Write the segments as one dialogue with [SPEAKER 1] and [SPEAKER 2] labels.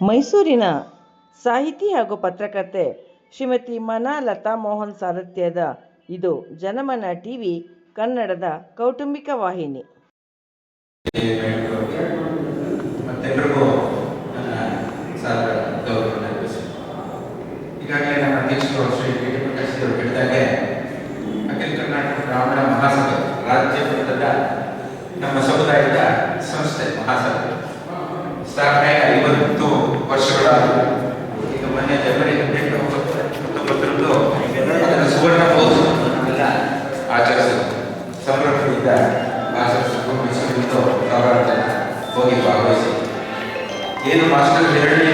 [SPEAKER 1] ಮೈಸೂರಿನ ಸಾಹಿತಿ ಹಾಗೂ ಪತ್ರಕರ್ತೆ ಶ್ರೀಮತಿ ಮನಾ ಲತಾ ಮೋಹನ್ ಸಾರಥ್ಯದ ಇದು ಜನಮನ ಟಿವಿ ಕನ್ನಡದ ಕೌಟುಂಬಿಕ ವಾಹಿನಿ.
[SPEAKER 2] ನಮ್ಮ ಸಮುದಾಯದ ಸಂಸ್ಥೆ ಮಹಾಸಭೆ ಸ್ಥಾಪನೆ ವರ್ಷಗಳ ಈಗ ಮೊನ್ನೆ ಜನವರಿ ಹದಿನೆಂಟು, ಹತ್ತೊಂಬತ್ತರಂದು ಅದರ ಸುವರ್ಣ ಮಹೋತ್ಸವನ್ನೆಲ್ಲ ಆಚರಿಸಿದ್ರು ಸಂಭ್ರಮದಿಂದ ಆಚರಿಸಿದ್ರು ಸಾವಿರಾರು ಜನ ಹೋಗಿ ಭಾಗವಹಿಸಿದ್ರು ಏನು ಮಾಸ್ಟರ್ ಎರಡನೇ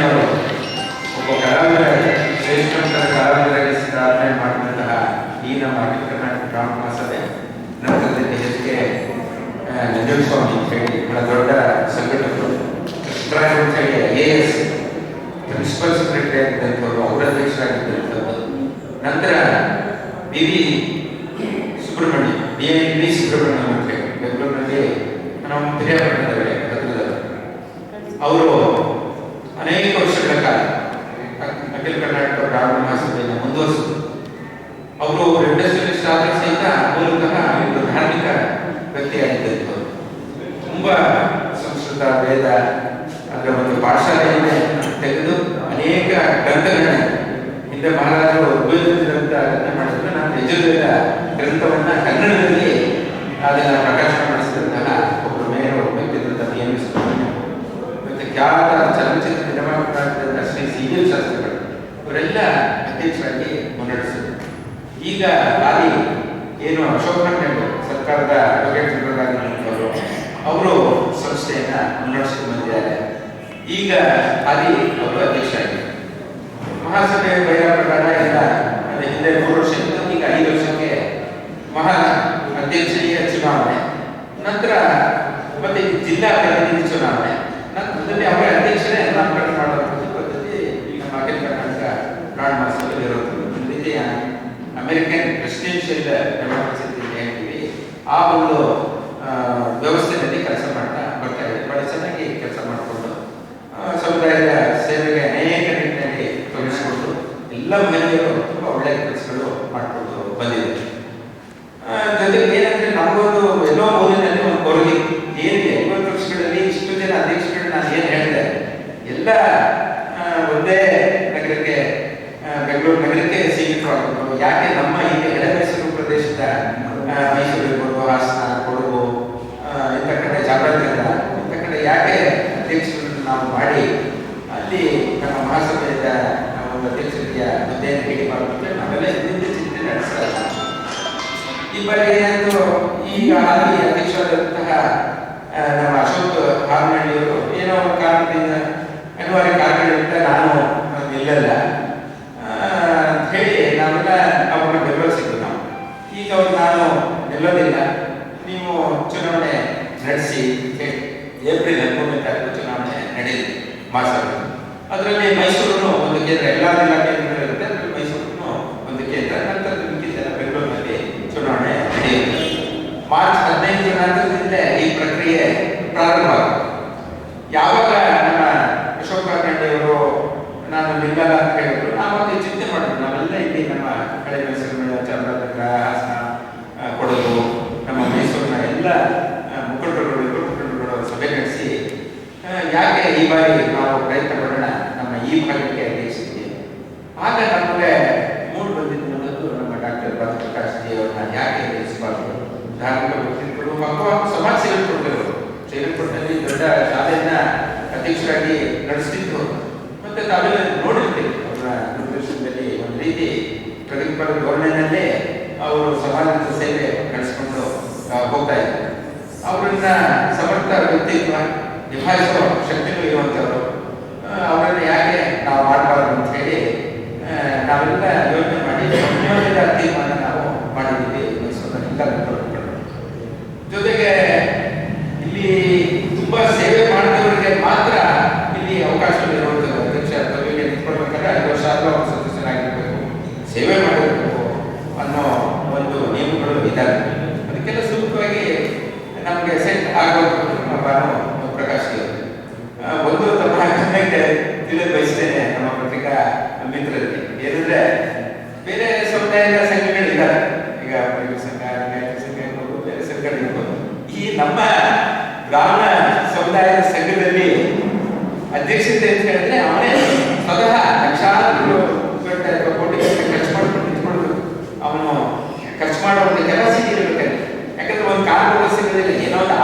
[SPEAKER 2] ಕಾರ್ಯಕ್ರಮ ಶ್ರೀ ಸಿವಿಲ್ ಶಾಸ್ತ್ರಿಗಳು. ಇವರೆಲ್ಲ ಅಧ್ಯಕ್ಷರಾಗಿ ಮುನ್ನಡೆಸಿದರು. ಈಗ ಲಾರಿ ಏನು ಅಶೋಕ್ ನಾರಾಯಣ ಸರ್ಕಾರದ ಅಡ್ವೊಕೇಟ್ ಜನರಲ್ ಅವರು ಸಂಸ್ಥೆಯನ್ನ ಮುನ್ನಡೆಸಿಕೊಂಡು ಬಂದಿದ್ದಾರೆ. ಈಗ ಅಲ್ಲಿ ಅವರು ಅಧ್ಯಕ್ಷ ಆಗಿದ್ದಾರೆ ಮಹಾಸಭೆ ಬೈರ ಪ್ರಕಾರ ಎಲ್ಲ ಹಿಂದೆ ಮೂರು ವರ್ಷ ಇತ್ತು, ಈಗ ಐದು ವರ್ಷಕ್ಕೆ ಮಹಾ ಅಧ್ಯಕ್ಷೀಯ ಚುನಾವಣೆ, ನಂತರ ಮತ್ತೆ ಜಿಲ್ಲಾ ಪ್ರತಿನಿಧಿ ಚುನಾವಣೆ, ನಂತರ ಅವರ ಅಧ್ಯಕ್ಷರೇ ನಾಮಕರಣ ಅಮೆರಿಕನ್ ಪ್ರೆಸಿಡೆನ್ಷಿಯಲ್ ಡೆಮಾಕ್ರಸಿ ಅಂತ ಹೇಳ್ತೀವಿ ಆ ಒಂದು ವ್ಯವಸ್ಥೆಯಲ್ಲಿ ಕೆಲಸ ಮಾಡ್ತಾ ಬರ್ತಾ ಇದೆ ಬಹಳ ಚೆನ್ನಾಗಿ ಕೆಲಸ ಮಾಡಿಕೊಂಡು ಸಮುದಾಯದ ಸೇವೆಗೆ ಅನೇಕ ರೀತಿಯಲ್ಲಿ ತೊಡಗಿಸಿಕೊಂಡು ಎಲ್ಲ ಮಹಿಳೆಯರು ತುಂಬ ಒಳ್ಳೆಯ ಕೆಲಸಗಳು ಮಾಡಿಕೊಂಡು ಬಂದಿದೆ ಜೊತೆಗೆ ಮಾಡ್ತಾರೆ ಅದರಲ್ಲಿ ಮೈಸೂರನ್ನು ಒಂದು ಕೇಂದ್ರ ಎಲ್ಲ ಇಲಾಖೆ ಭಾಗವನ್ನು ಪ್ರಕಾಶ್ ಒಂದು ತಮ್ಮ ಕಮೆಂಟ್ ತಿಳಿದು ನಮ್ಮ ಪತ್ರಿಕಾ ಮಿತ್ರರಿಗೆ. ಏನಂದ್ರೆ, ಬೇರೆ ಸಮುದಾಯದ ಸಂಘಗಳಿದ್ದಾರೆ ಈಗ ಸಂಘ ರೈತ ಸಂಘ ಈ ನಮ್ಮ ಗ್ರಾಮ ಸಮುದಾಯದ ಸಂಘದಲ್ಲಿ ಅಧ್ಯಕ್ಷತೆ ಅಂತ ಅವನೇ ಸ್ವತಃ ಲಕ್ಷಾಂತರ ಗಂಟೆ ಕೋಟಿ ಖರ್ಚು ಮಾಡ್ಕೊಂಡು ನಿಂತ್ಕೊಂಡು ಅವನು ಖರ್ಚು ಮಾಡೋ ಒಂದು ಕೆಪಾಸಿಟಿ ಇರಬೇಕಾದ್ರೆ ಯಾಕಂದ್ರೆ ಒಂದು ಕಾನೂನು ವ್ಯವಸ್ಥೆ ಏನೋ ಒಂದು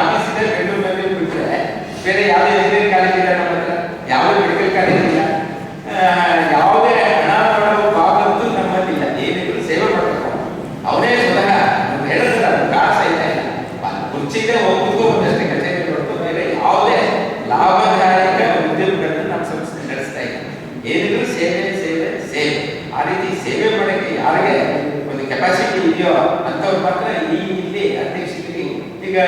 [SPEAKER 2] ಈಗ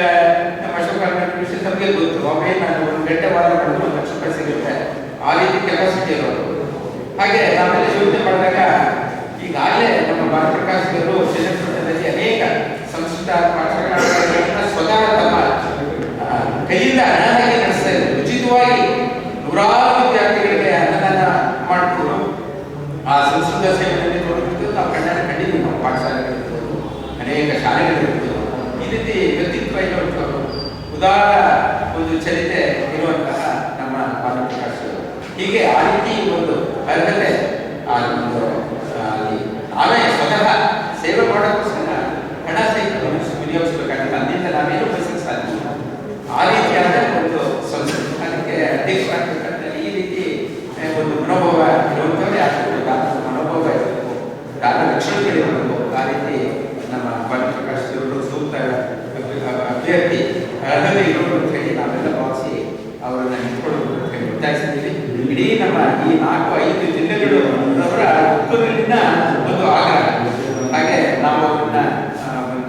[SPEAKER 2] ನಮ್ಮ ಅಶೋಕ ಕೃಷಿ ನಮಗೆ ಗೊತ್ತು. ಒಮ್ಮೆ ನಾನು ಒಂದು ಗಂಟೆ ವಾರ ಮಾಡಿದ್ರು ಒಂದು ಲಕ್ಷ ರೂಪಾಯಿ ಸಿಗುತ್ತೆ ಆ ರೀತಿ ಕೆಪಾಸಿಟಿ ಇರೋದು. ಹಾಗೆ ನಾವೆಲ್ಲ ಯೋಚನೆ ಮಾಡಿದಾಗ ಈಗಾಗಲೇ ನಮ್ಮ ಭಾರತ ಅವರು ಶಿಕ್ಷಣದಲ್ಲಿ ಅನೇಕ ಸಂಸ್ಕೃತ ಪಾಠಗಳನ್ನು ಸ್ವತಃ ತಮ್ಮ ಕೈಯಿಂದ ಅನಾಥಾಗಿ ನಡೆಸ್ತಾ ಇದ್ದಾರೆ. ಉಚಿತವಾಗಿ ನೂರಾರು ವಿದ್ಯಾರ್ಥಿಗಳಿಗೆ ಅನ್ನದಾನ ಮಾಡಿಕೊಂಡು ಆ ಸಂಸ್ಕೃತ ಸೇವೆಯಲ್ಲಿ ತೊಡಗಿದ್ದು ನಾವು ಕಣ್ಣಾರೆ ಕಂಡಿದ್ದೀವಿ ನಮ್ಮ ಪಾಠಶಾಲೆಗಳಿರ್ಬೋದು ಅನೇಕ ಶಾಲೆಗಳಿರ್ಬೋದು ಈ ರೀತಿ ವ್ಯಕ್ತಿತ್ವ ಇರುವಂಥವ್ರು ಉದಾರ ಒಂದು ಚರಿತ್ರೆ ಇರುವಂತಹ ನಮ್ಮ ಭಾರತಪ್ರಕಾಶ್ ಅವರು ಹೀಗೆ ಆ ರೀತಿ ಒಂದು ಅರ್ಹತೆ ಆ ಒಂದು ಆ, ಅಲ್ಲಿ ನಾವೇ ಸ್ವತಃ ಸೇವೆ ಮಾಡೋಕ್ಕೋಸ್ಕರ ಹಣ ಸಹಿತ ವಿನಿಯೋಗಿಸಬೇಕಾಗುತ್ತೆ ಅಲ್ಲಿಂದ ನಾವೇನು ಬಯಸಕ್ಕೆ ಸಾಧ್ಯ ಇಲ್ಲ. ಆ ರೀತಿಯಾದ ಒಂದು ಸಂಸ್ಕೃತಿ ಅದಕ್ಕೆ ಅಧ್ಯಕ್ಷರಾಗಬೇಕಂದ್ರೆ ಈ ರೀತಿ ಆ, ಒಂದು ಮನೋಭಾವ ಇರುವಂಥವ್ರು ಯಾರು ದಾನ ಮನೋಭಾವ ಇರಬೇಕು ದಾನ ಲಕ್ಷಣಗಳಿರಬೇಕು ಆ ರೀತಿ ನಮ್ಮ ಭಾರತಪ್ರಕಾಶ್ ಅವರು ಸೂಕ್ತ ಅಭ್ಯರ್ಥಿ ಅರ್ಹತೆ ಇರೋರು ಅಂತ ಹೇಳಿ ನಾವೆಲ್ಲ ಭಾವಿಸಿ ಅವರನ್ನ ನಿಂತ್ಕೊಳ್ಳೋದು ಅಂತ ಹೇಳಿ ಒತ್ತಾಯಿಸಿದ್ದೀವಿ ಇಡೀ ನಮ್ಮ ಈ ನಾಲ್ಕು, ಐದು ಜಿಲ್ಲೆಗಳು ಅವರ ಒಕ್ಕೂರಿನಿಂದ ಒಂದು ಆಗ್ರಹ ಹಾಗೆ ನಾವು ಒಂದು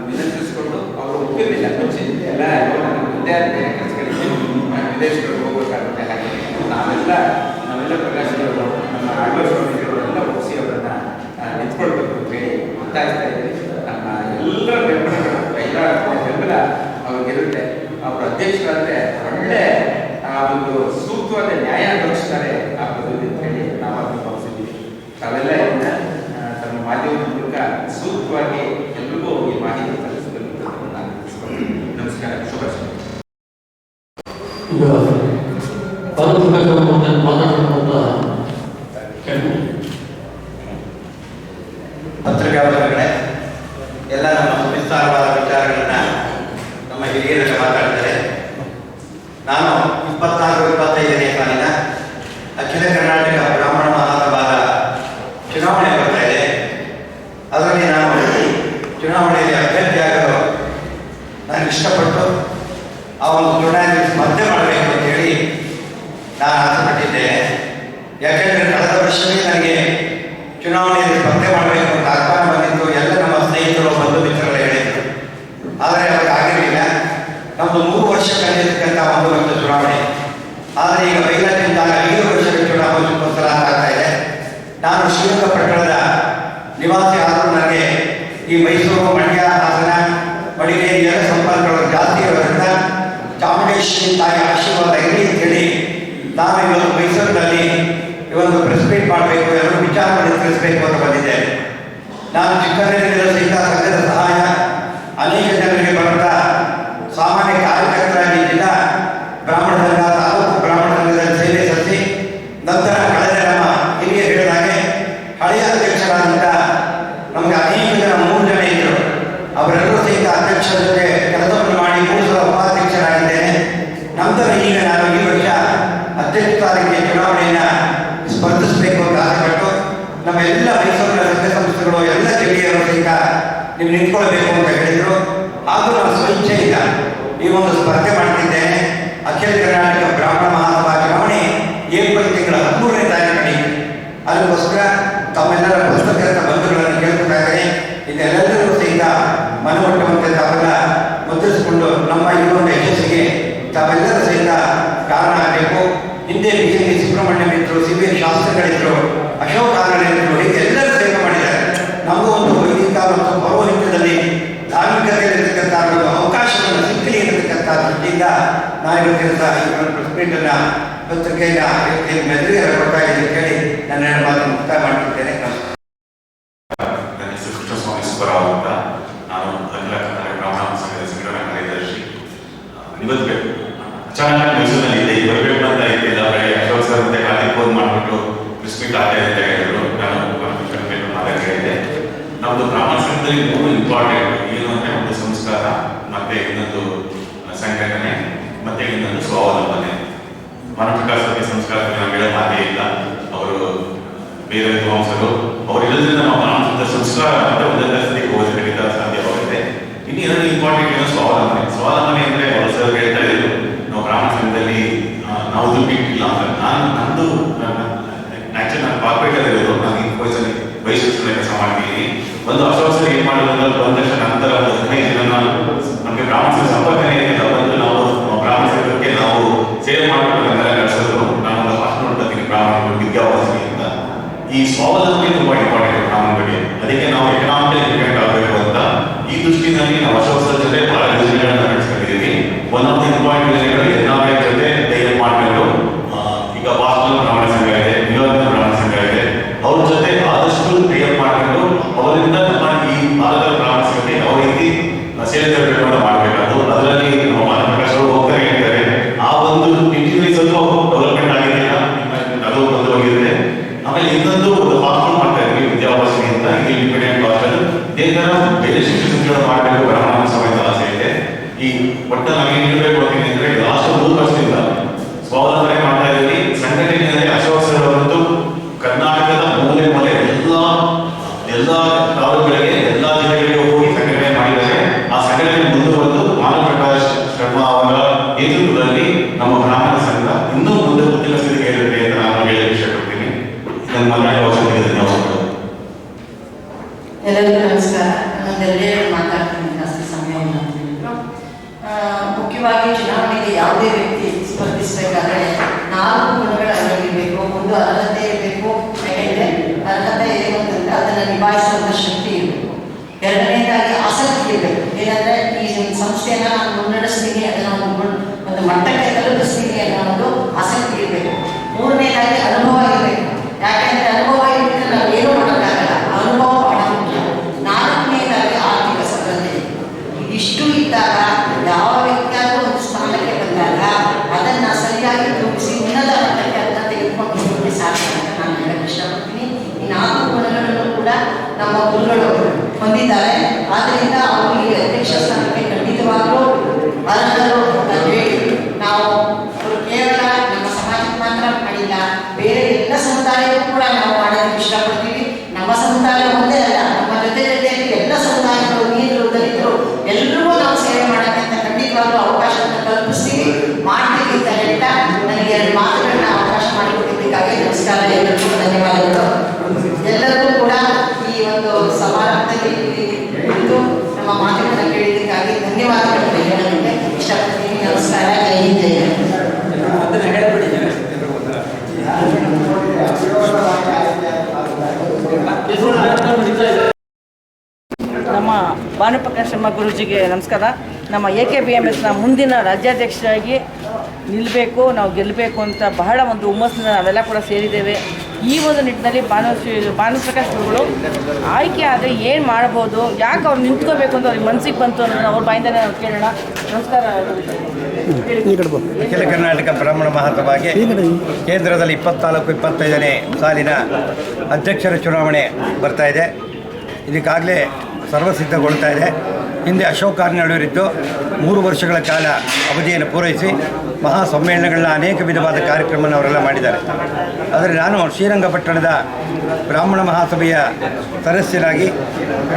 [SPEAKER 2] ವಿನಂತಿಸಿಕೊಂಡು ಅವರು ಒಪ್ಪಿರಲಿಲ್ಲ. ಮುಂಚೆ ಎಲ್ಲ ವಿದ್ಯಾರ್ಥಿ ಕೆಲಸಗಳಿಗೆ ವಿದೇಶಗಳಿಗೆ ಹೋಗಬೇಕಾಗುತ್ತೆ. ಹಾಗೆ ನಾವೆಲ್ಲ ನಾವೆಲ್ಲ ಪ್ರಕಾಶಗಳು ನಮ್ಮ ಆಳ್ವಾಸ್ವಾಮಿಗಳನ್ನೆಲ್ಲ ಒಪ್ಪಿಸಿ ಅವರನ್ನ ನಿಂತ್ಕೊಳ್ಬೇಕು ಅಂತ ಹೇಳಿ ಒತ್ತಾಯಿಸ್ತಾ ಇದ್ದೀವಿ ನಮ್ಮ ಎಲ್ಲ ಬೆಂಬಲಗಳು, ಎಲ್ಲ ಬೆಂಬಲ ಅವ್ರಿಗಿರುತ್ತೆ. ಅವರ ಅಧ್ಯಕ್ಷರಾದ್ರೆ ಒಳ್ಳೆ, ಆ, ಒಂದು ಸೂಕ್ತವಾದ ನ್ಯಾಯ ಅನುಭವಿಸ್ತಾರೆ ಆ ಪದವಿ ಅಂತ ಹೇಳಿ ನಾವು ಅದನ್ನು ಭಾವಿಸಿದ್ದೀವಿ ತಾವೆಲ್ಲ ಇದನ್ನ ಆ, ತಮ್ಮ ಮಾಧ್ಯಮದ ಮೂಲಕ ಸೂಕ್ತವಾಗಿ ಎಲ್ರಿಗೂ ಈ ಮಾಹಿತಿ ತಲುಪಿಸಬೇಕು ಅಂತ ನಾನು ತಿಳಿಸ್ಕೊಳ್ತೀನಿ. ನಮಸ್ಕಾರ ಶುಭಾಶಯ
[SPEAKER 3] ಈಗ ಭಾರತ ಮಾತಾಡುವಂತ ಕೇಳಿ
[SPEAKER 4] ಪತ್ರಿಕಾವಲಗಳೇ ಎಲ್ಲ ನಮ್ಮ ಸುವಿಸ್ತಾರವಾದ ವಿಚಾರಗಳನ್ನ ನಮ್ಮ ಹಿರಿಯರಲ್ಲಿ ಮಾತಾಡ್ತಾರೆ ನಾನು ಇಪ್ಪತ್ನಾಲ್ಕು ಇಪ್ಪತ್ತೈದನೇ ಸಾಲಿನ ಅಖಿಲ ಕರ್ನಾಟಕ ಬ್ರಾಹ್ಮಣ ಮಹಾಸಭಾದ ಚುನಾವಣೆ ಬರ್ತಾ ಇದೆ ಅದರಲ್ಲಿ ನಾನು ಚುನಾವಣೆಯಲ್ಲಿ ಅಭ್ಯರ್ಥಿಯಾಗಲು ನಾನು ಇಷ್ಟಪಟ್ಟು ಆ ಒಂದು ಚುನಾವಣೆಯಲ್ಲಿ ಸ್ಪರ್ಧೆ ಮಾಡಬೇಕು ಅಂತ ಹೇಳಿ ನಾನು ಆಸೆಪಟ್ಟಿದ್ದೆ. ಯಾಕೆಂದರೆ ಕಳೆದ ವರ್ಷವೇ ನನಗೆ ಚುನಾವಣೆಯಲ್ಲಿ ಸ್ಪರ್ಧೆ ಮಾಡಬೇಕು ಅಂತ ಆಹ್ವಾನ ಬಂದಿದ್ದು ಎಲ್ಲ ನಮ್ಮ ಸ್ನೇಹಿತರು ಬಂಧು ಮಿತ್ರಗಳು ಹೇಳಿದ್ರು. ಆದರೆ ಅವಾಗ ಆಗಿರಲಿಲ್ಲ. ನಮ್ಮದು ಮೂರು ವರ್ಷ ಕಳೆದಿರ್ತಕ್ಕಂಥ ಒಂದು ವರ್ಷ ಚುನಾವಣೆ. ಆದರೆ ಈಗ ಬೈಲಾದಿಂದ ಐದು ವರ್ಷದ ಚುನಾವಣೆಗೋಸ್ಕರ ಆಗ್ತಾ ಇದೆ. ನಾನು ಶ್ರೀರಂಗಪಟ್ಟಣದ ನಿವಾಸಿ ಆದರೂ ನನಗೆ ಈ ಮೈಸೂರು ಮಂಡ್ಯ, ಹಾಸನ, ಮಡಿಕೇರಿ ಎಲ್ಲ ಚಾಮುಂಡೇಶ್ವರಿ ತಾಯಿ ಆಶೀರ್ವಾದ ಇರಲಿ ಅಂತೇಳಿ ನಾನು ಇವತ್ತು ಮೈಸೂರಿನಲ್ಲಿ ಇವತ್ತು ಪ್ರೆಸ್ ಮೀಟ್ ಮಾಡಬೇಕು ಎಲ್ಲರೂ ವಿಚಾರ ಮಾಡಿ ತಿಳಿಸಬೇಕು ಅಂತ ಬಂದಿದ್ದೇನೆ ನಾನು ಚಿಕ್ಕಂದಿನಿಂದ ಸಹಿತ ಸಂಘದ ಸಹಾಯ ಅನೇಕ ಜನರಿಗೆ ಬರುತ್ತಾ ಸಾಮಾನ್ಯ ಕಾರ್ಯಕರ್ತರಾಗಿ ಜಿಲ್ಲಾ ಬ್ರಾಹ್ಮಣ ಸಂಘ ತಾಲೂಕು ಬ್ರಾಹ್ಮಣ ಸಂಘದಲ್ಲಿ ಸೇವೆ ಸಲ್ಲಿಸಿ ನಂತರ ಕಳೆದ ನಮ್ಮ ಹಿರಿಯರು ಹೇಳಿದ ಹಾಗೆ ಹಳೆಯ ಅಧ್ಯಕ್ಷರಾದಂಥ ನಮಗೆ ಅನೇಕ ಜನ ಮೂರು ಜನ ಇದ್ದರು ಅವರೆಲ್ಲರೂ ಸಹಿತ ಅಧ್ಯಕ್ಷರ ಜೊತೆ ಕೆಲಸವನ್ನು ಮಾಡಿ ಮೂರು ಸಲ ಉಪಾಧ್ಯಕ್ಷರಾಗಿದ್ದೇನೆ ನಂತರ ಈಗ ನಾನು ಈ ವರ್ಷ ಅಧ್ಯಕ್ಷ ಸ್ಥಾನಕ್ಕೆ ಚುನಾವಣೆಯನ್ನ ಸ್ಪರ್ಧಿಸಬೇಕು ಅಂತ ಆಸೆಪಟ್ಟು ನಮ್ಮ ಎಲ್ಲ ಮೈಸೂರಿನ ಸಂಘ ಸಂಸ್ಥೆಗಳು ಎಲ್ಲ ಜಿಲ್ಲೆಯವರು ಸಹಿತ ನೀವು ನಿಂತ್ಕೊಳ್ಬೇಕು ಅಂತ ಹೇಳಿದ್ರು. ಹಾಗೂ ನಾನು ಸ್ವಇಚ್ಛೆಯಿಂದ ಈ ಒಂದು ಸ್ಪರ್ಧೆ ಮಾಡ್ತಿದ್ದೇನೆ ಅಖಿಲ ಕರ್ನಾಟಕ ಬ್ರಾಹ್ಮಣ ಮಹಾಸಭಾ ಚುನಾವಣೆ ಏಪ್ರಿಲ್ ತಿಂಗಳ ಹದಿಮೂರನೇ ತಾರೀಕು ನಡೆಯಿತು ಅದಕ್ಕೋಸ್ಕರ ತಮ್ಮೆಲ್ಲರ ಪುಸ್ತಕದ ಬಂಧುಗಳನ್ನು ಕೇಳ್ತಾ ಇದ್ದೇನೆ ಇದೆಲ್ಲರೂ ಸಹಿತ ಮನಮುಟ್ಟುವಂತೆ ತಾವೆಲ್ಲ ಮುದ್ರಿಸಿಕೊಂಡು ನಮ್ಮ ಈ ಒಂದು ಯಶಸ್ಸಿಗೆ ತಾವೆಲ್ಲರೂ ಸಹಿತ ಕಾರಣ ಆಗಬೇಕು. ಹಿಂದೆ ಬಿ ಎನ್ ಸುಬ್ರಹ್ಮಣ್ಯಂ ಇದ್ರು, ಸಿ ಬಿ ಶಾಸ್ತ್ರಿಗಳಿದ್ರು ಅಶೋಕ್ ಆನಂದ್ ಹೀಗೆ ಎಲ್ಲರೂ ಸೇವೆ ಮಾಡಿದ್ದಾರೆ ನಮಗೂ ಒಂದು ವೈದಿಕ ಮತ್ತು ಪೌರೋಹಿತ್ಯದಲ್ಲಿ ಧಾರ್ಮಿಕತೆಯಲ್ಲಿರ್ತಕ್ಕಂಥ ದೃಷ್ಟಿಯಿಂದ ನಾನು ಇವತ್ತಿನ ಈ ಒಂದು ಪ್ರೆಸ್ ಮೀಟನ್ನು ಕೊಡ್ತಾ ಕೇಳಿ ನನ್ನ ಮಾತು ಮುಕ್ತಾಯ ಮಾಡ್ತಿದ್ದೇನೆ.
[SPEAKER 5] ನಾನು ಫೋನ್ ಮಾಡಿಬಿಟ್ಟು ಇದೆ ಮೂರು ಇಂಪಾರ್ಟೆಂಟ್ ಏನು ಅಂದ್ರೆ ಒಂದು ಸಂಸ್ಕಾರ ಮತ್ತೆ ಇನ್ನೊಂದು ಸಂಘಟನೆ ಮತ್ತೆ ಇನ್ನೊಂದು ಸ್ವಾವಲಂಬನೆ ಮನಪ್ರಕಾಶ ನಮಗೆ ಹಾಗೆ ಇಲ್ಲ. ಅವರು ಬೇರೆ ವಿದ್ವಾಂಸರು ಅವರಿಲ್ಲದ್ರಿಂದ ನಾವು ನಮ್ಮ ಸಂಸ್ಕಾರ ಒಂದೆಲ್ಲ ಸ್ಥಿತಿಗೆ ಹೋಗಲಿಕ್ಕೆ ಸಾಧ್ಯವಾಗುತ್ತೆ ಇನ್ನು ಎರಡು ಇಂಪಾರ್ಟೆಂಟ್ ಏನು? ಸ್ವಾವಲಂಬನೆ. ಸ್ವಾವಲಂಬನೆ ಅಂದ್ರೆ ಅವರು ಸರ್ ಹೇಳ್ತಾ ಇದ್ರು ನಾವು ಬ್ರಾಹ್ಮಣ ನಾವು ದುಡ್ಡಿಟ್ಟಿಲ್ಲ ಅಂತ. ನಾನು, ನಂದು ಆಕ್ಚುಲಿ ನಾನು ಕಾರ್ಪೊರೇಟಲ್ಲಿ ಇರೋದು. ನಾನು ಇನ್ಫೋಸಲ್ಲಿ ವೈಶಿಷ್ಟ್ಯ ಕೆಲಸ ಮಾಡ್ತೀನಿ ಒಂದು ಅಶೋಕ ಏನ್ ಬಂದ ತಕ್ಷಣ ನಂತರ ಒಂದು ಹದಿನೈದು ಜನ ನಮಗೆ ಬ್ರಾಹ್ಮಣ ಸಂಘ ಸಂಪರ್ಕನೇ ಏನಿಲ್ಲ ಬಂದು ನಾವು ಬ್ರಾಹ್ಮಣ ಸಂಘಕ್ಕೆ ನಾವು ಸೇವೆ ಮಾಡಬೇಕು ಅಂತೆಲ್ಲ ನಡೆಸಿದ್ರು ನಾನು ಒಂದು ಭಾಷಣ ಮಾಡ್ತೀನಿ ಬ್ರಾಹ್ಮಣ ವಿದ್ಯಾಭ್ಯಾಸ ಅಂತ ಈ ಸ್ವಾವಲಂಬನೆ ತುಂಬಾ ಇಂಪಾರ್ಟೆಂಟ್ ಬ್ರಾಹ್ಮಣರಿಗೆ ಅದಕ್ಕೆ ನಾವು ಎಕನಾಮಿಕಲಿ ಡಿಪೆಂಡ್ ಆಗಬೇಕು ಅಂತ ಈ ದೃಷ್ಟಿನಲ್ಲಿ ನಾವು ಅಶೋಕ ಸರ್ ಜೊತೆ ಬಹಳ ಯೋಜನೆಗಳನ್ನ ನಡೆಸ್ಕೊಂಡಿದ್ದೀವಿ ಒನ್ ಆಫ್ ದ ಇಂಪಾರ್ಟೆಂಟ್ ಯೋಜನೆಗಳು ಎಕನಾಮಿಕ್ ಜೊತೆ ಟೈಅಪ್ ಮಾಡ್ಕೊಂಡು ಆ, ಈಗ ಬಾಸ್ಟನ್ ಬ್ರಾಹ್ಮಣ ಸಂಘ ಇದೆ ನ್ಯೂಯಾರ್ಕ್ ಬ್ರಾಹ್ಮಣ ಸಂಘ ಇದೆ ಅವ್ರ ಜೊತೆ ಆದಷ್ಟು ಟೈಅಪ್ ಮಾಡ್ಕೊಂಡು ಅವರಿಂದ ನಮ್ಮ ಈ ಭಾರತದ ಬ್ರಾಹ್ಮಣ ಸಂಘಕ್ಕೆ ಯಾವ ರೀತಿ ಸೇವೆ ತರಬೇಕು ಅಂತ ಮಾಡಬೇಕಾದ್ರು ಅದರಲ್ಲಿ ನಮ್ಮ ಮಾನವ ಪ್ರಕಾಶ್ ಅವರು ಹೋಗ್ತಾರೆ ಹೇಳ್ತಾರೆ ಆ ಒಂದು ಇಂಜಿನಿಯರಿಂಗ್ ಸ್ವಲ್ಪ ಡೆವಲಪ್ಮೆಂಟ್ ಆಗಿದೆಯಲ್ಲ ಅದು ಬಂದು ಹೋಗಿರುತ್ತೆ ಆಮೇಲೆ ಇನ್ನೊಂದು ಒಂದು ಹಾಸ್ಟೆಲ್ ಮಾಡ್ತಾ ಇದ್ವಿ ವಿದ್ಯಾಭ್ಯಾಸ ಅಂತ ಇಂಡಿಪೆಂಡೆಂಟ್ ಹಾಸ್ಟೆಲ್ ಇದೇ ತರ ಬೇರೆ ಶಿಕ್ಷಣ ಮಾಡಬೇಕು ಬ್ರಾಹ್ಮಣ ಸಮೇತ ಆಸೆ ಇದೆ ಈ ಒಟ್ಟ ನಮಗೆ ನೀಡಬೇಕು ಅಂದ್ರೆ ಲಾಸ್ಟ್ ಮೂರು ವರ್ಷದಿಂದ ಸ್ವಾವಲಂಬನೆ ಮಾಡ್ತಾ ಇದ್ದೀವಿ ಸಂಘಟನೆಯಲ್ಲಿ ಅಶೋಕ್ ಸರ್ ಅವರದ್ದು ಕರ್ನಾಟಕದ ಮೂಲೆ ಮೂಲೆ ಎಲ್ಲ ಎಲ್ಲ ತಾಲೂಕುಗಳಿಗೆ ಎಲ್ಲ ಜಿಲ್ಲೆಗಳಿಗೆ ಹೋಗಿ ಸಂಘಟನೆ ಮಾಡಿದ್ದಾರೆ ಆ ಸಂಘಟನೆ ಮುಂದುವರೆದು ಮಾನವ ಪ್ರಕಾಶ್ ಶರ್ಮಾ ಅವರ ನೇತೃತ್ವದಲ್ಲಿ ನಮ್ಮ ಬ್ರಾಹ್ಮಣ ಸಂಘ ಇನ್ನೂ ಮುಂದೆ ಉತ್ತಮ ಸ್ಥಿತಿಗೆ ಇರುತ್ತೆ ಅಂತ ನಾನು ಹೇಳಕ್ಕೆ ಇಷ್ಟಪಡ್ತೀನಿ ನನ್ನ ಮಾತನಾಡುವ ಅವಕಾಶ ಧನ್ಯವಾದಗಳು
[SPEAKER 6] ಎಲ್ಲರಿಗೂ ನಮಸ್ಕಾರ ಒಂದೆರಡೇ ಮಾತಾಡ್ತೀನಿ ಜಾಸ್ತಿ ಸಮಯ ಇಲ್ಲ ಅಂತ ಹೇಳಿದ್ರು ಆ, ಮುಖ್ಯವಾಗಿ ಚುನಾವಣೆಗೆ ಯಾವುದೇ ವ್ಯಕ್ತಿ ಸ್ಪರ್ಧಿಸಬೇಕಾದ್ರೆ ನಾಲ್ಕು ಗುಣಗಳು ಅವರಿಗಿರಬೇಕು ಒಂದು ಅರ್ಹತೆ ಇರಬೇಕು ಯಾಕೆಂದ್ರೆ ಅರ್ಹತೆ ಏನು ಅಂತಂದ್ರೆ ಅದನ್ನು ನಿಭಾಯಿಸುವಂಥ ಶಕ್ತಿ ಇರಬೇಕು ಎರಡನೇದಾಗಿ ಆಸಕ್ತಿ ಇರಬೇಕು ಏನಂದ್ರೆ ನಾನು ಮುನ್ನಡೆಸ್ತೀನಿ ಅದನ್ನ ಒಂದು ಮಟ್ಟಕ್ಕೆ ತಲುಪಿಸ್ತೀನಿ ಅನ್ನೋ ಒಂದು ಆಸಕ್ತಿ ಇರಬೇಕು. ಮೂರನೇದಾಗಿ ಅನುಭವ ಇರಬೇಕು. ಯಾಕೆಂದ್ರೆ ಅನುಭವ ಇದ್ದರೆ ನಾವು ಏನು ಮಾಡೋಕ್ಕಾಗಲ್ಲ. ಅನುಭವ ಬಹಳ ನಾಲ್ಕನೇದಾಗಿ ಆರ್ಥಿಕ ಸಬಲತೆ ಇಷ್ಟು ಇದ್ದಾಗ ಯಾವ ವ್ಯಕ್ತಿಯಾದರೂ ಒಂದು ಸ್ಥಾನಕ್ಕೆ ಬಂದಾಗ ಅದನ್ನ ಸರಿಯಾಗಿ ರೂಪಿಸಿ ಉನ್ನತ ಮಟ್ಟಕ್ಕೆ ಅದನ್ನ ತೆಗೆದುಕೊಂಡು ಹೋಗೋಕೆ ಸಾಧ್ಯ ಅಂತ ನಾನು ಹೇಳಕ್ಕೆ ಇಷ್ಟಪಡ್ತೀನಿ. ಈ ನಾಲ್ಕು ಗುಣಗಳನ್ನು ಕೂಡ ನಮ್ಮ ಗುರುಗಳು ಹೊಂದಿದ್ದಾರೆ. ಆದ್ದರಿಂದ ಅವರು ಈ ಅಧ್ಯಕ್ಷ ಸ್ಥಾನಕ್ಕೆ ಖಂಡಿತವಾಗ್ಲೂ ಅರ್ಹರು ಅಂತ ಹೇಳಿ ನಾವು ಅವರು ಕೇವಲ ನಮ್ಮ ಸಮಾಜಕ್ಕೆ ಮಾತ್ರ ಮಾಡಿಲ್ಲ ಬೇರೆ ಎಲ್ಲ ಸಮುದಾಯಕ್ಕೂ ಕೂಡ ನಾವು ಮಾಡೋದಕ್ಕೆ ಇಷ್ಟಪಡ್ತೀವಿ ನಮ್ಮ ಸಮುದಾಯ ಒಂದೇ ಅಲ್ಲ ನಮ್ಮ ಜೊತೆ ಜೊತೆಯಲ್ಲಿ ಎಲ್ಲ ಸಮುದಾಯಗಳು ನೀರು ದಲಿತರು ಎಲ್ರಿಗೂ ನಾವು ಸೇವೆ ಮಾಡೋಕ್ಕೆ ಅಂತ ಖಂಡಿತವಾಗ್ಲೂ ಅವಕಾಶವನ್ನು ಕಲ್ಪಿಸ್ತೀವಿ ಮಾಡ್ತೀವಿ ಅಂತ ಹೇಳ್ತಾ ನನಗೆ ಎರಡು ಮಾತುಗಳನ್ನ ಅವಕಾಶ ಮಾಡಿಕೊಟ್ಟಿದ್ದಕ್ಕಾಗಿ ನಮಸ್ಕಾರ ಎಲ್ಲರಿಗೂ ಧನ್ಯವಾದಗಳು ಎಲ್ಲರಿಗೂ ಕೂಡ ಈ ಒಂದು ಸಮಾರಂಭದಲ್ಲಿ ಇಲ್ಲಿ ಕುಳಿತು ನಮ್ಮ ಮಾತುಗಳನ್ನ ಕೇಳಿದ್ದಕ್ಕಾಗಿ ಧನ್ಯವಾದಗಳನ್ನು ಹೇಳೋದಕ್ಕೆ ಇಷ್ಟಪಡ್ತೀನಿ ಕರ್ನಾಟಕ.
[SPEAKER 1] ನಮ್ಮ ಭಾನುಪ್ರಕಾಶ್ ಗುರುಜಿಗೆ ಗುರೂಜಿಗೆ ನಮಸ್ಕಾರ. ನಮ್ಮ ಎ ಕೆ ಬಿ ಎಂ ಎಸ್ನ ಮುಂದಿನ ರಾಜ್ಯಾಧ್ಯಕ್ಷರಾಗಿ ನಿಲ್ಲಬೇಕು ನಾವು ಗೆಲ್ಲಬೇಕು ಅಂತ ಬಹಳ ಒಂದು ಹುಮ್ಮಸ್ಸಿನ ನಾವೆಲ್ಲ ಕೂಡ ಸೇರಿದ್ದೇವೆ. ಈ ಒಂದು ನಿಟ್ಟಿನಲ್ಲಿ ಭಾನು ಭಾನುಪ್ರಕಾಶ್ ಗುರುಗಳು ಆಯ್ಕೆ ಆದರೆ ಏನು ಮಾಡ್ಬೋದು? ಯಾಕೆ ಅವ್ರು ನಿಂತ್ಕೋಬೇಕು ಅಂತ ಅವ್ರಿಗೆ ಮನಸ್ಸಿಗೆ ಬಂತು ಅನ್ನೋದನ್ನ ಅವ್ರ ಬಾಯಿಂದಲೇ ನಾವು ಕೇಳೋಣ. ನಮಸ್ಕಾರ.
[SPEAKER 4] ಅಖಿಲ ಕರ್ನಾಟಕ ಬ್ರಾಹ್ಮಣ ಮಹಾಸಭಾಗೆ ಕೇಂದ್ರದಲ್ಲಿ ಇಪ್ಪತ್ನಾಲ್ಕು ಇಪ್ಪತ್ತೈದನೇ ಸಾಲಿನ ಅಧ್ಯಕ್ಷರ ಚುನಾವಣೆ ಬರ್ತಾ ಇದೆ. ಇದಕ್ಕಾಗಲೇ ಸರ್ವಸಿದ್ಧಗೊಳ್ತಾ ಇದೆ. ಹಿಂದೆ ಅಶೋಕ್ ಕಾರ್ನಾಡವರಿದ್ದು ಮೂರು ವರ್ಷಗಳ ಕಾಲ ಅವಧಿಯನ್ನು ಪೂರೈಸಿ ಮಹಾ ಸಮ್ಮೇಳನಗಳನ್ನ ಅನೇಕ ವಿಧವಾದ ಕಾರ್ಯಕ್ರಮವನ್ನು ಅವರೆಲ್ಲ ಮಾಡಿದ್ದಾರೆ. ಆದರೆ ನಾನು ಶ್ರೀರಂಗಪಟ್ಟಣದ ಬ್ರಾಹ್ಮಣ ಮಹಾಸಭೆಯ ಸದಸ್ಯರಾಗಿ,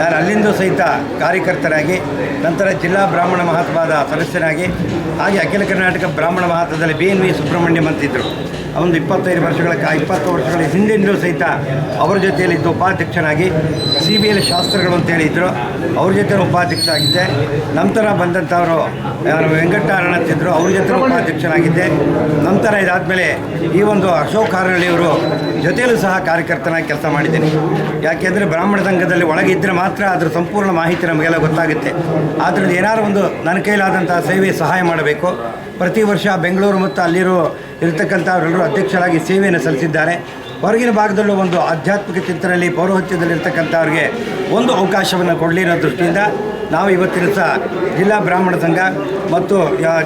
[SPEAKER 4] ನಾನು ಅಲ್ಲಿಂದೂ ಸಹಿತ ಕಾರ್ಯಕರ್ತನಾಗಿ ನಂತರ ಜಿಲ್ಲಾ ಬ್ರಾಹ್ಮಣ ಮಹತ್ವದ ಸದಸ್ಯನಾಗಿ ಹಾಗೆ ಅಖಿಲ ಕರ್ನಾಟಕ ಬ್ರಾಹ್ಮಣ ಮಹಾತ್ಮದಲ್ಲಿ ಬಿ ಎನ್ ವಿ ಸುಬ್ರಹ್ಮಣ್ಯಂ ಅಂತಿದ್ದರು ಒಂದು ಇಪ್ಪತ್ತೈದು ವರ್ಷಗಳ ಇಪ್ಪತ್ತು ವರ್ಷಗಳ ಹಿಂದಿಂದಲೂ ಸಹಿತ ಅವರ ಜೊತೆಯಲ್ಲಿದ್ದ ಉಪಾಧ್ಯಕ್ಷನಾಗಿ ಸಿ ಬಿ ಎಲ್ ಶಾಸ್ತ್ರಗಳು ಅಂತ ಇದ್ದರು ಅವ್ರ ಜೊತೆ ಉಪಾಧ್ಯಕ್ಷ ಆಗಿದ್ದೆ. ನಂತರ ಬಂದಂಥವರು, ಯಾರು ಅಂತಿದ್ದರು ಅವ್ರ ಜೊತೆ ಉಪಾಧ್ಯಕ್ಷನಾಗಿದ್ದೆ. ನಂತರ ಇದಾದಮೇಲೆ ಈ ಒಂದು ಅಶೋಕ್ ಹಾರಳ್ಳಿಯವರು ಜೊತೆಯಲ್ಲೂ ಸಹ ಕಾರ್ಯಕರ್ತನಾಗಿ ಕೆಲಸ ಮಾಡಿದ್ದೇನೆ. ಯಾಕೆಂದರೆ ಬ್ರಾಹ್ಮಣ ಸಂಘದಲ್ಲಿ ಒಳಗಿದ್ದರೆ ಮಾತ್ರ ಅದರ ಸಂಪೂರ್ಣ ಮಾಹಿತಿ ನಮಗೆಲ್ಲ ಗೊತ್ತಾಗುತ್ತೆ. ಆದ್ದರಿಂದ ಏನಾದರೂ ಒಂದು ನನ್ನ ಕೈಲಾದಂಥ ಸೇವೆ ಸಹಾಯ ಮಾಡಬೇಕು. ಪ್ರತಿ ವರ್ಷ ಬೆಂಗಳೂರು ಮತ್ತು ಅಲ್ಲಿರೋ ಇರತಕ್ಕಂಥವರೆಲ್ಲರೂ ಅಧ್ಯಕ್ಷರಾಗಿ ಸೇವೆಯನ್ನು ಸಲ್ಲಿಸಿದ್ದಾರೆ. ಹೊರಗಿನ ಭಾಗದಲ್ಲೂ ಒಂದು ಆಧ್ಯಾತ್ಮಿಕ ಚಿಂತನೆಯಲ್ಲಿ ಪೌರೋಹಿತ್ಯದಲ್ಲಿರ್ತಕ್ಕಂಥವ್ರಿಗೆ ಒಂದು ಅವಕಾಶವನ್ನು ಕೊಡಲಿ ಅನ್ನೋ ದೃಷ್ಟಿಯಿಂದ ನಾವು ಇವತ್ತಿನ ಸಹ ಜಿಲ್ಲಾ ಬ್ರಾಹ್ಮಣ ಸಂಘ ಮತ್ತು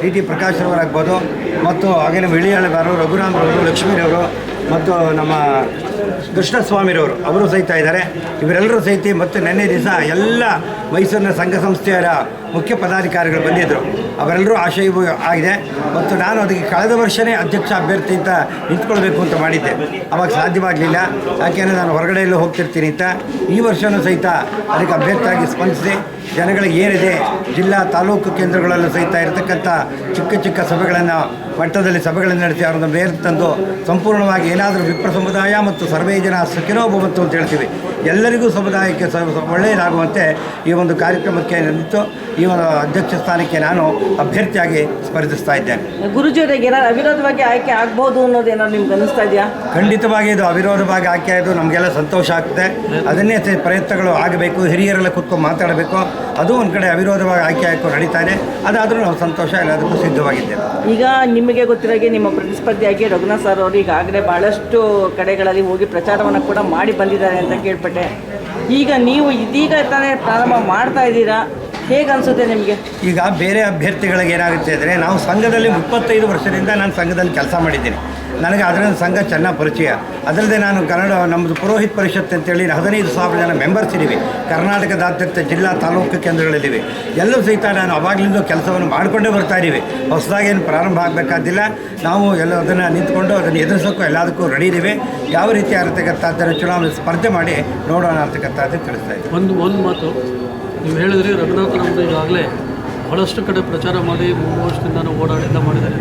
[SPEAKER 4] ಡಿ ಟಿ ಪ್ರಕಾಶ್ ಅವರಾಗ್ಬೋದು ಮತ್ತು ಹಾಗೆಯೇ ವಿಳಿಯಾಳಗಾರರು ರಘುರಾಮ್ರವರು ಲಕ್ಷ್ಮೀರವರು ಮತ್ತು ನಮ್ಮ ಕೃಷ್ಣಸ್ವಾಮಿರವರು, ಅವರು ಸಹಿತ ಇದ್ದಾರೆ. ಇವರೆಲ್ಲರೂ ಸಹಿತ ಮತ್ತು ನೆನ್ನೆ ದಿವಸ ಎಲ್ಲ ಮೈಸೂರಿನ ಸಂಘ ಸಂಸ್ಥೆಯರ ಮುಖ್ಯ ಪದಾಧಿಕಾರಿಗಳು ಬಂದಿದ್ದರು ಅವರೆಲ್ಲರೂ ಆಶಯ ಆಗಿದೆ. ಮತ್ತು ನಾನು ಅದಕ್ಕೆ ಕಳೆದ ವರ್ಷವೇ ಅಧ್ಯಕ್ಷ ಅಭ್ಯರ್ಥಿ ಅಂತ ನಿಂತ್ಕೊಳ್ಬೇಕು ಅಂತ ಮಾಡಿದ್ದೆ. ಅವಾಗ ಸಾಧ್ಯವಾಗಲಿಲ್ಲ. ಯಾಕೆಂದರೆ ನಾನು ಹೊರಗಡೆಯಲ್ಲೂ ಹೋಗ್ತಿರ್ತೀನಿ ಅಂತ ಈ ವರ್ಷವೂ ಸಹಿತ ಅದಕ್ಕೆ ಅಭ್ಯರ್ಥಿಯಾಗಿ ಸ್ಪಂದಿಸಿ ಜನಗಳಿಗೆ ಏನಿದೆ, ಜಿಲ್ಲಾ ತಾಲೂಕು ಕೇಂದ್ರಗಳಲ್ಲೂ ಸಹಿತ ಇರತಕ್ಕಂಥ ಚಿಕ್ಕ ಚಿಕ್ಕ ಸಭೆಗಳನ್ನು, ಮಟ್ಟದಲ್ಲಿ ಸಭೆಗಳನ್ನು ನಡೆಸಿ ಅವರನ್ನು ಬೇರೆ ತಂದು ಸಂಪೂರ್ಣವಾಗಿ ಏನಾದರೂ ವಿಪ್ರ ಸಮುದಾಯ ಮತ್ತು ಸರ್ವೇ ಜನ ಸುಖಿನೋಭವಂತು ಅಂತ ಹೇಳ್ತೀವಿ. ಎಲ್ಲರಿಗೂ ಸಮುದಾಯಕ್ಕೆ ಒಳ್ಳೆಯದಾಗುವಂತೆ ಈ ಒಂದು ಕಾರ್ಯಕ್ರಮಕ್ಕೆ ನಿಂತು ಈ ಒಂದು ಅಧ್ಯಕ್ಷ ಸ್ಥಾನಕ್ಕೆ ನಾನು ಅಭ್ಯರ್ಥಿಯಾಗಿ ಸ್ಪರ್ಧಿಸ್ತಾ ಇದ್ದೇನೆ.
[SPEAKER 1] ಗುರುಜಿಯವರಿಗೆ ಏನಾದ್ರು ಅವಿರೋಧವಾಗಿ ಆಯ್ಕೆ ಆಗ್ಬೋದು ಅನ್ನೋದು ಏನಾದ್ರು ನಿಮ್ಗೆ ಅನಿಸ್ತಾ ಇದೆಯಾ?
[SPEAKER 4] ಖಂಡಿತವಾಗಿ ಇದು ಅವಿರೋಧವಾಗಿ ಆಯ್ಕೆ ಆಯಿತು ನಮಗೆಲ್ಲ ಸಂತೋಷ ಆಗ್ತದೆ. ಅದನ್ನೇ ಪ್ರಯತ್ನಗಳು ಆಗಬೇಕು ಹಿರಿಯರೆಲ್ಲ ಕೂತ್ಕೊಂಡು ಮಾತಾಡಬೇಕು. ಅದು ಒಂದು ಕಡೆ ಅವಿರೋಧವಾಗಿ ಆಯ್ಕೆ ಆಯ್ತು ನಡೀತಾ ಇದೆ ಅದಾದರೂ ನಾವು ಸಂತೋಷ ಎಲ್ಲದಕ್ಕೂ ಸಿದ್ಧವಾಗಿದ್ದೇವೆ.
[SPEAKER 1] ಈಗ ನಿಮಗೆ ಗೊತ್ತಿರೋಗೆ ನಿಮ್ಮ ಪ್ರತಿಸ್ಪರ್ಧಿಯಾಗಿ ರಘುನಾಥ್ ಸರ್ ಅವರು ಈಗಾಗಲೇ ಭಾಳಷ್ಟು ಕಡೆಗಳಲ್ಲಿ ಹೋಗಿ ಪ್ರಚಾರವನ್ನು ಕೂಡ ಮಾಡಿ ಬಂದಿದ್ದಾರೆ ಅಂತ ಕೇಳ್ಪಟ್ಟೆ ಈಗ ನೀವು ಇದೀಗ ತಾನೇ ಪ್ರಾರಂಭ ಮಾಡ್ತಾ ಇದ್ದೀರಾ? ಹೇಗೆ ಅನಿಸುತ್ತೆ ನಿಮಗೆ?
[SPEAKER 4] ಈಗ ಬೇರೆ ಅಭ್ಯರ್ಥಿಗಳಿಗೆ ಏನಾಗುತ್ತೆ ಅಂದರೆ ನಾವು ಸಂಘದಲ್ಲಿ ಮುಪ್ಪತ್ತೈದು ವರ್ಷದಿಂದ ನಾನು ಸಂಘದಲ್ಲಿ ಕೆಲಸ ಮಾಡಿದ್ದೀನಿ. ನನಗೆ ಅದರಿಂದ ಸಂಘ ಚೆನ್ನಾಗಿ ಪರಿಚಯ. ಅದಲ್ಲದೆ ನಾನು ಕನ್ನಡ ನಮ್ಮದು ಪುರೋಹಿತ್ ಪರಿಷತ್ ಅಂತೇಳಿ ಹದಿನೈದು ಸಾವಿರ ಜನ ಮೆಂಬರ್ಸ್ ಇದ್ದೀವಿ. ಕರ್ನಾಟಕದಾದ್ಯಂತ ಜಿಲ್ಲಾ ತಾಲೂಕು ಕೇಂದ್ರಗಳಿದ್ದೀವಿ ಎಲ್ಲೂ ಸಹಿತ ನಾನು ಅವಾಗಲಿಂದ ಕೆಲಸವನ್ನು ಮಾಡಿಕೊಂಡೇ ಬರ್ತಾ ಇದ್ದೀವಿ. ಹೊಸದಾಗಿ ಏನು ಪ್ರಾರಂಭ ಆಗಬೇಕಾದಿಲ್ಲ. ನಾವು ಎಲ್ಲ ಅದನ್ನು ನಿಂತ್ಕೊಂಡು ಅದನ್ನು ಎದುರಿಸೋಕ್ಕೂ ಎಲ್ಲದಕ್ಕೂ ರೆಡಿ ಇದ್ದೀವಿ. ಯಾವ ರೀತಿ ಆಗಿರ್ತಕ್ಕಂಥದ್ದನ್ನು ಚುನಾವಣೆ ಸ್ಪರ್ಧೆ ಮಾಡಿ ನೋಡೋಣ ಅಂತಕ್ಕಂಥದ್ದು ತಿಳಿಸ್ತಾ ಇದ್ದೀವಿ.
[SPEAKER 3] ಒಂದು ಒಂದು ಮಾತು. ನೀವು ಹೇಳಿದ್ರಿ ರಘುನಾಥನವರು ಈಗಾಗಲೇ ಬಹಳಷ್ಟು ಕಡೆ ಪ್ರಚಾರ ಮಾಡಿ ಮೂರು ವರ್ಷದಿಂದ ಓಡಾಡಿದ್ದ ಮಾಡಿದ್ದಾರೆ.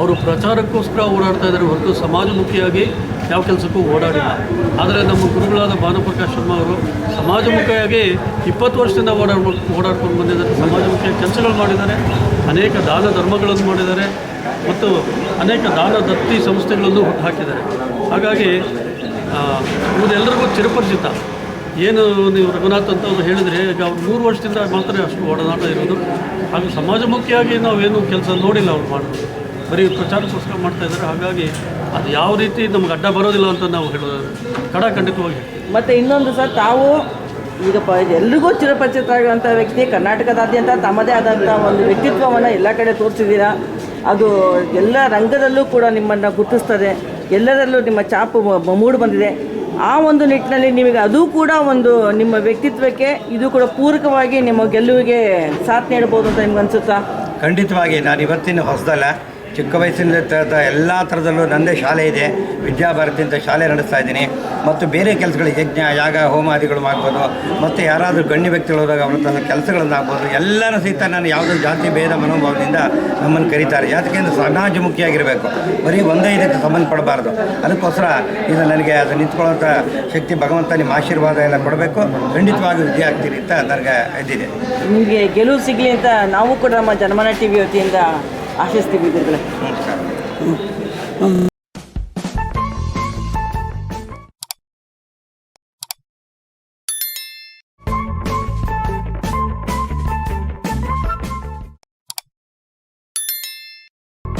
[SPEAKER 3] ಅವರು ಪ್ರಚಾರಕ್ಕೋಸ್ಕರ ಓಡಾಡ್ತಾ ಇದ್ದಾರೆ ಹೊರತು ಸಮಾಜಮುಖಿಯಾಗಿ ಯಾವ ಕೆಲಸಕ್ಕೂ ಓಡಾಡಿಲ್ಲ. ಆದರೆ ನಮ್ಮ ಗುರುಗಳಾದ ಭಾನುಪ್ರಕಾಶ್ ಶರ್ಮಾ ಅವರು ಸಮಾಜಮುಖಿಯಾಗಿ ಇಪ್ಪತ್ತು ವರ್ಷದಿಂದ ಓಡಾಡ್ ಓಡಾಡ್ಕೊಂಡು ಬಂದಿದ್ದಾರೆ. ಸಮಾಜಮುಖಿಯ ಕೆಲಸಗಳು ಮಾಡಿದ್ದಾರೆ, ಅನೇಕ ದಾನ ಧರ್ಮಗಳನ್ನು ಮಾಡಿದ್ದಾರೆ ಮತ್ತು ಅನೇಕ ದಾನ ದತ್ತಿ ಸಂಸ್ಥೆಗಳನ್ನು ಹುಟ್ಟು ಹಾಕಿದ್ದಾರೆ. ಹಾಗಾಗಿ ಇವರೆಲ್ಲರಿಗೂ ಚಿರಪರಿಚಿತ. ಏನು ನೀವು ರಘುನಾಥ್ ಅಂತ ಒಂದು ಹೇಳಿದರೆ, ಈಗ ಅವ್ರು ಮೂರು ವರ್ಷದಿಂದ ಮಾತ್ರ ಅಷ್ಟು ಒಡನಾಟ ಇರೋದು. ಹಾಗೂ ಸಮಾಜಮುಖಿಯಾಗಿ ನಾವೇನು ಕೆಲಸ ನೋಡಿಲ್ಲ ಅವ್ರು ಮಾಡೋದು ಬರೀ ಪ್ರಚಾರಕ್ಕೋಸ್ಕರ ಮಾಡ್ತಾ ಇದ್ದಾರೆ. ಹಾಗಾಗಿ ಅದು ಯಾವ ರೀತಿ ನಮ್ಗೆ ಅಡ್ಡ ಬರೋದಿಲ್ಲ ಅಂತ ನಾವು ಹೇಳೋದು ಕಡ ಖಂಡಿತವಾಗಿ ಹೇಳ್ತೀವಿ
[SPEAKER 1] ಮತ್ತು ಇನ್ನೊಂದು ಸರ್ ತಾವು ಈಗ ಪ ಎಲ್ರಿಗೂ ಚಿರಪರಿಚಿತರಾಗಿರುವಂಥ ವ್ಯಕ್ತಿ ಕರ್ನಾಟಕದಾದ್ಯಂತ ತಮ್ಮದೇ ಆದಂಥ ಒಂದು ವ್ಯಕ್ತಿತ್ವವನ್ನು ಎಲ್ಲ ಕಡೆ ತೋರಿಸಿದ್ದೀರಾ? ಅದು ಎಲ್ಲ ರಂಗದಲ್ಲೂ ಕೂಡ ನಿಮ್ಮನ್ನು ಗುರುತಿಸ್ತದೆ. ಎಲ್ಲರಲ್ಲೂ ನಿಮ್ಮ ಚಾಪು ಮೂಡು ಮೂಡಿ ಬಂದಿದೆ. ಆ ಒಂದು ನಿಟ್ಟಿನಲ್ಲಿ ನಿಮಗೆ ಅದು ಕೂಡ ಒಂದು ನಿಮ್ಮ ವ್ಯಕ್ತಿತ್ವಕ್ಕೆ ಇದು ಕೂಡ ಪೂರಕವಾಗಿ ನಿಮ್ಮ ಗೆಲುವಿಗೆ ಸಾಥ್ ನೀಡಬಹುದು ಅಂತ ನಿಮ್ಗೆ ಅನಿಸುತ್ತಾ?
[SPEAKER 4] ಖಂಡಿತವಾಗಿ ನಾನು ಇವತ್ತಿನ ಹೊಸದಲ್ಲ. ಚಿಕ್ಕ ವಯಸ್ಸಿನಿಂದ ತ ಎಲ್ಲ ಥರದಲ್ಲೂ ನನ್ನದೇ ಶಾಲೆ ಇದೆ. ವಿದ್ಯಾಭಾರತಿ ಅಂತ ಶಾಲೆ ನಡೆಸ್ತಾ ಇದ್ದೀನಿ. ಮತ್ತು ಬೇರೆ ಕೆಲಸಗಳು ಯಜ್ಞ, ಯಾಗ, ಹೋಮಾದಿಗಳು ಮಾಡ್ಬೋದು. ಮತ್ತು ಯಾರಾದರೂ ಗಣ್ಯ ವ್ಯಕ್ತಿಗಳು ಹೋದಾಗ ಅವ್ರ ತನ್ನ ಕೆಲಸಗಳನ್ನಾಗ್ಬೋದು ಎಲ್ಲರೂ ಸಹಿತ ನಾನು ಯಾವುದೋ ಜಾತಿ, ಭೇದ, ಮನೋಭಾವದಿಂದ ನಮ್ಮನ್ನು ಕರೀತಾರೆ. ಯಾಕೆಂದರೆ ಸಮಾಜಮುಖಿಯಾಗಿರಬೇಕು. ಬರೀ ಒಂದೇ ಇದಕ್ಕೆ ಸಂಬಂಧಪಡಬಾರ್ದು. ಅದಕ್ಕೋಸ್ಕರ ಇದು ನನಗೆ ಅದು ನಿಂತ್ಕೊಳ್ಳೋಂಥ ಶಕ್ತಿ ಭಗವಂತ ನಿಮ್ಮ ಆಶೀರ್ವಾದ ಎಲ್ಲ ಕೊಡಬೇಕು. ಖಂಡಿತವಾಗಿ ವಿಜಯ ಆಗ್ತೀರಿ ಅಂತ ನನಗೆ ಇದ್ದಿದೆ
[SPEAKER 1] ನಿಮಗೆ ಗೆಲುವು ಸಿಗಲಿ ಅಂತ ನಾವು ಕೂಡ ನಮ್ಮ ಜನಮನ ಟಿ ವಿ ವತಿಯಿಂದ ಆಶಿಸ್ತೀವಿ ಗುರುಗಳೇ
[SPEAKER 4] ನಮಸ್ಕಾರ